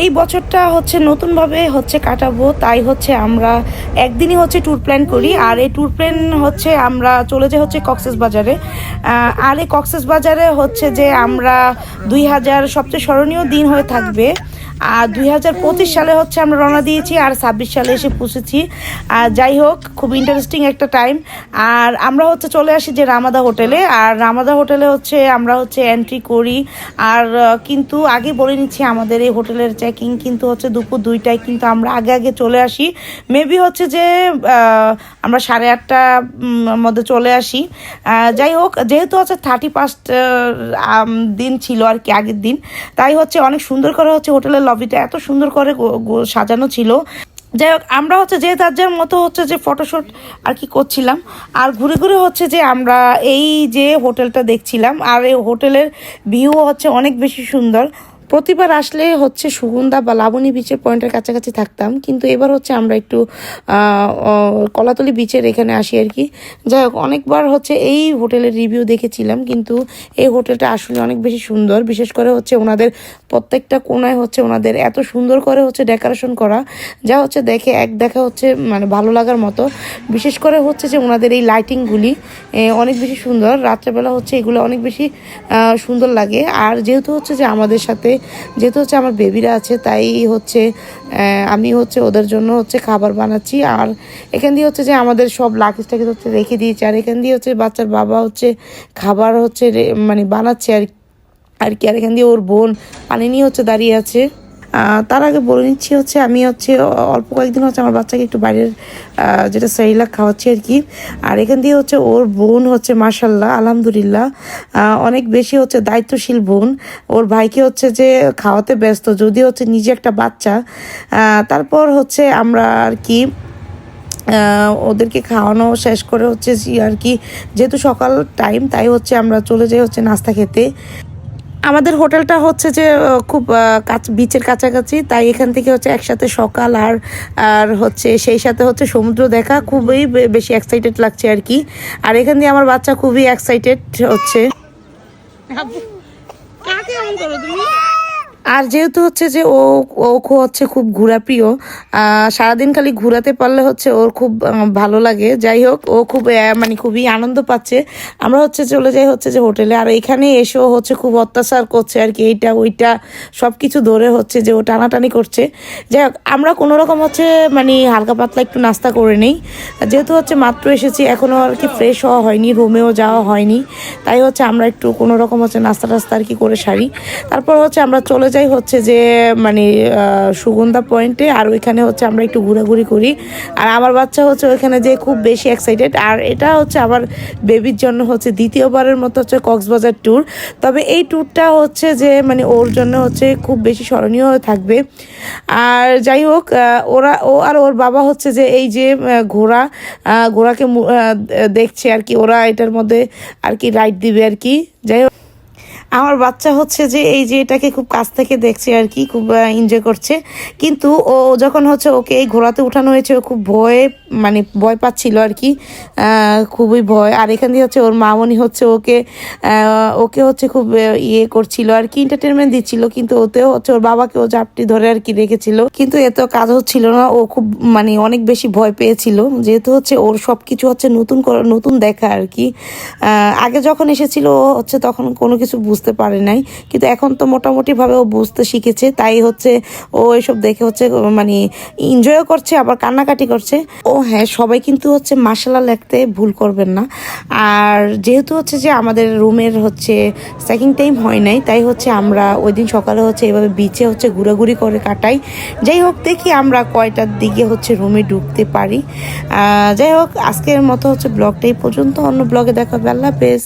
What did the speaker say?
এই বছরটা হচ্ছে নতুনভাবে হচ্ছে কাটাবো, তাই হচ্ছে আমরা একদিনই হচ্ছে ট্যুর প্ল্যান করি। আর এই ট্যুর প্ল্যান হচ্ছে আমরা চলে যাই হচ্ছে কক্সেস বাজারে আর এই কক্সেস বাজারে হচ্ছে যে আমরা দুই হাজার সবচেয়ে স্মরণীয় দিন হয়ে থাকবে। আর দুই হাজার পঁচিশ সালে হচ্ছে আমরা রওনা দিয়েছি আর ছাব্বিশ সালে এসে পৌঁছেছি। আর যাই হোক, খুব ইন্টারেস্টিং একটা টাইম আর আমরা হচ্ছে চলে আসি যে রামাদা হোটেলে। আর রামাদা হোটেলে হচ্ছে আমরা হচ্ছে এন্ট্রি করি। আর কিন্তু আগে বলে নিচ্ছি আমাদের এই হোটেলের চেকিং কিন্তু হচ্ছে দুপুর দুইটায় কিন্তু আমরা আগে আগে চলে আসি। মেবি হচ্ছে যে আমরা সাড়ে আটটা মধ্যে চলে আসি। যাই হোক, যেহেতু হচ্ছে থার্টি ফার্স্ট দিন ছিল আর কি আগের দিন, তাই হচ্ছে অনেক সুন্দর করে হচ্ছে হোটেলের লবিটা এত সুন্দর করে সাজানো ছিল। যাই হোক, আমরা হচ্ছে যে তার যার মতো হচ্ছে যে ফটোশ্যুট আর কি করছিলাম। আর ঘুরে ঘুরে হচ্ছে যে আমরা এই যে হোটেলটা দেখছিলাম, আর এই হোটেলের ভিউ হচ্ছে অনেক বেশি সুন্দর। প্রতিবার আসলে হচ্ছে সুগন্ধা বা লাবণী বিচের পয়েন্টের কাছাকাছি থাকতাম, কিন্তু এবার হচ্ছে আমরা একটু কলাতলি বিচের এখানে আসি আর কি। যাই হোক, অনেকবার হচ্ছে এই হোটেলের রিভিউ দেখেছিলাম, কিন্তু এই হোটেলটা আসলে অনেক বেশি সুন্দর। বিশেষ করে হচ্ছে ওনাদের প্রত্যেকটা কোনায় হচ্ছে ওনাদের এত সুন্দর করে হচ্ছে ডেকোরেশন করা, যা হচ্ছে দেখে এক দেখা হচ্ছে মানে ভালো লাগার মতো। বিশেষ করে হচ্ছে যে ওনাদের এই লাইটিংগুলি অনেক বেশি সুন্দর। রাত্রেবেলা হচ্ছে এগুলো অনেক বেশি সুন্দর লাগে। আর যেহেতু হচ্ছে যে আমাদের সাথে যেহেতু হচ্ছে আমার বেবিরা আছে, তাই হচ্ছে আমি হচ্ছে ওদের জন্য হচ্ছে খাবার বানাচ্ছি। আর এখান দিয়ে হচ্ছে যে আমাদের সব লাকেজটাকে হচ্ছে রেখে দিয়েছি। আর এখান দিয়ে হচ্ছে বাচ্চার বাবা হচ্ছে খাবার হচ্ছে মানে বানাচ্ছে আর আর কি, আর এখান দিয়ে ওর বোন পানি নিয়ে হচ্ছে দাঁড়িয়ে আছে। তার আগে বলে নিচ্ছি হচ্ছে, আমি হচ্ছে, অল্প কয়েকদিন হচ্ছে আমার বাচ্চাকে একটু বাইরের যেটা সেরিলাক খাওয়াচ্ছি আর কি। আর এখান দিয়ে হচ্ছে ওর বোন হচ্ছে মাসাল্লাহ আলহামদুলিল্লাহ অনেক বেশি হচ্ছে দায়িত্বশীল বোন। ওর ভাইকে হচ্ছে যে খাওয়াতে ব্যস্ত, যদি হচ্ছে নিজে একটা বাচ্চা তারপর হচ্ছে আমরা আর কি ওদেরকে খাওয়ানো শেষ করে হচ্ছে আর কি, যেহেতু সকাল টাইম তাই হচ্ছে আমরা চলে যাই হচ্ছে নাস্তা খেতে। আমাদের হোটেলটা হচ্ছে যে খুব কাছ বিচের কাছাকাছি। তাই এখান থেকে হচ্ছে একসাথে সকাল আর আর হচ্ছে সেই সাথে হচ্ছে সমুদ্র দেখা। খুবই বেশি এক্সাইটেড লাগছে আর কি। আর এখান দিয়ে আমার বাচ্চা খুবই এক্সাইটেড হচ্ছে। কাকে করো তুমি? আর যেহেতু হচ্ছে যে ও ও হচ্ছে খুব ঘোরা প্রিয় সারাদিন খালি ঘোরাতে পারলে হচ্ছে ওর খুব ভালো লাগে। যাই হোক, ও খুব মানে খুবই আনন্দ পাচ্ছে। আমরা হচ্ছে চলে যাই হচ্ছে যে হোটেলে। আর এখানে এসেও হচ্ছে খুব অত্যাচার করছে আর কি, এইটা, ওইটা সব কিছু ধরে হচ্ছে যে ও টানাটানি করছে। যাই হোক, আমরা কোনো রকম হচ্ছে মানে হালকা পাতলা একটু নাস্তা করে নেই। যেহেতু হচ্ছে মাত্র এসেছি এখনও আর কি ফ্রেশ হওয়া হয়নি রুমেও যাওয়া হয়নি। তাই হচ্ছে আমরা একটু কোনো রকম হচ্ছে নাস্তা টাস্তা আর কি করে সারি। তারপর হচ্ছে আমরা চলে যাই হচ্ছে যে মানে সুগন্ধা পয়েন্টে আর ওইখানে হচ্ছে আমরা একটু ঘোরাঘুরি করি। আর আমার বাচ্চা হচ্ছে ওইখানে যে খুব বেশি এক্সাইটেড আর এটা হচ্ছে আমার বেবির জন্য হচ্ছে দ্বিতীয়বারের মতো হচ্ছে কক্সবাজার ট্যুর তবে এই ট্যুরটা হচ্ছে যে মানে ওর জন্য হচ্ছে খুব বেশি স্মরণীয় হয়ে থাকবে। আর যাই হোক ওরা, ও আর ওর বাবা হচ্ছে যে এই যে ঘোড়া ঘোড়াকে দেখছে আর কি। ওরা এটার মধ্যে আর কি রাইড দিবে আর কি। যাই হোক আমার বাচ্চা হচ্ছে যে এই যে এটাকে খুব কাছ থেকে দেখছে আর কি, খুব এনজয় করছে। কিন্তু ও যখন হচ্ছে ওকে এই ঘোড়াতে উঠানো হয়েছে, ও খুব ভয়ে মানে ভয় পাচ্ছিল আর কি খুবই ভয়। আর এখান দিয়ে হচ্ছে ওর মামনি হচ্ছে ওকে ওকে হচ্ছে খুব ইয়ে করছিল আর কি এন্টারটেনমেন্ট দিচ্ছিল। কিন্তু ওতেও হচ্ছে ওর বাবাকে ও জাপটি ধরে আর কি রেখেছিল। কিন্তু এত কাজ হচ্ছিল না, ও খুব মানে অনেক বেশি ভয় পেয়েছিল। যেহেতু হচ্ছে ওর সব কিছু হচ্ছে নতুন নতুন দেখা আর কি। আগে যখন এসেছিল ও হচ্ছে তখন কোনো কিছু বুঝতে পারে নাই। কিন্তু এখন তো মোটামুটিভাবে ও বুঝতে শিখেছে। তাই হচ্ছে ও এসব দেখে হচ্ছে মানে এনজয়ও করছে, আবার কান্নাকাটি করছে। ও হ্যাঁ সবাই কিন্তু হচ্ছে মাসালা লিখতে ভুল করবেন না। আর যেহেতু হচ্ছে যে আমাদের রুমের হচ্ছে সেকিং টাইম হয় নাই, তাই হচ্ছে আমরা ওই দিন সকালে হচ্ছে এভাবে বিচে হচ্ছে ঘোরাঘুরি করে কাটাই। যাই হোক, দেখি আমরা কয়টার দিকে হচ্ছে রুমে ঢুকতে পারি। যাই হোক, আজকের মতো হচ্ছে ব্লগটাই পর্যন্ত। অন্য ব্লগে দেখা আল্লাহ হাফেজ।